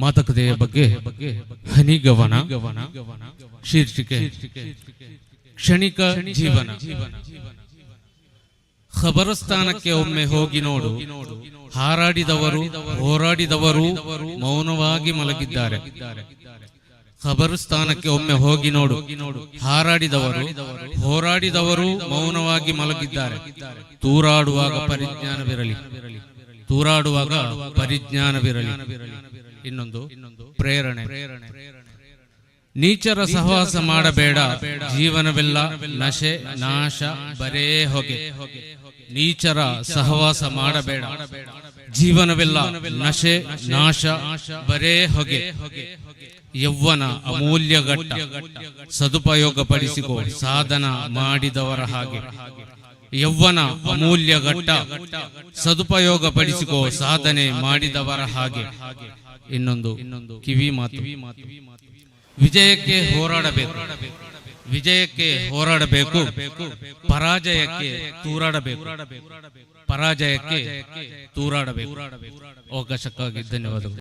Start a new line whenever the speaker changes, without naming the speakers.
ಮಾತುಕತೆಯ ಬಗ್ಗೆ ಹನಿಗವನ, ಶೀರ್ಷಿಕೆ, ಕ್ಷಣಿಕ ಜೀವನ. ಖಬರಸ್ಥಾನಕ್ಕೆ ಒಮ್ಮೆ ಹೋಗಿ ನೋಡು. ಹಾರಾಡಿದವರು, ಹೋರಾಡಿದವರು ಮೌನವಾಗಿ ಮಲಗಿದ್ದಾರೆ. ಖಬರಸ್ಥಾನಕ್ಕೆ ಒಮ್ಮೆ ಹೋಗಿ ನೋಡು. ಹಾರಾಡಿದವರು, ಹೋರಾಡಿದವರು ಮೌನವಾಗಿ ಮಲಗಿದ್ದಾರೆ. ತೂರಾಡುವಾಗ ಪರಿಜ್ಞಾನವಿರಲಿ. ತೂರಾಡುವಾಗ ಪರಿಜ್ಞಾನವಿರಲಿ. ಇನ್ನೊಂದು ಪ್ರೇರಣೆ. ನೀಚರ ಸಹವಾಸ ಮಾಡಬೇಡ. ಜೀವನವೆಲ್ಲ ನಶೆ ನಾಶ ಬರೇ ಹೊಗೆ. ನೀಚರ ಸಹವಾಸ ಮಾಡಬೇಡ. ಜೀವನವೆಲ್ಲ ನಶೆ ನಾಶ ಬರೇ ಹೊಗೆ. ಯೌವನ ಅಮೂಲ್ಯ ಘಟ್ಟ. ಸದುಪಯೋಗ ಪಡಿಸಿಕೋ ಸಾಧನ ಮಾಡಿದವರ ಹಾಗೆ. ಯೌವನ ಅಮೂಲ್ಯ ಘಟ್ಟ ಸದುಪಯೋಗ ಪಡಿಸಿಕೋ ಸಾಧನೆ ಮಾಡಿದವರ ಹಾಗೆ. ಇನ್ನೊಂದು ಕಿವಿ ಮಾತು. ವಿಜಯಕ್ಕೆ ಹೋರಾಡಬೇಕು. ವಿಜಯಕ್ಕೆ ಹೋರಾಡಬೇಕು. ಪರಾಜಯಕ್ಕೆ ತೂರಾಡಬೇಕು. ಪರಾಜಯಕ್ಕೆ ತೂರಾಡಬೇಕು. ಅವಕಾಶಕ್ಕಾಗಿ ಧನ್ಯವಾದಗಳು.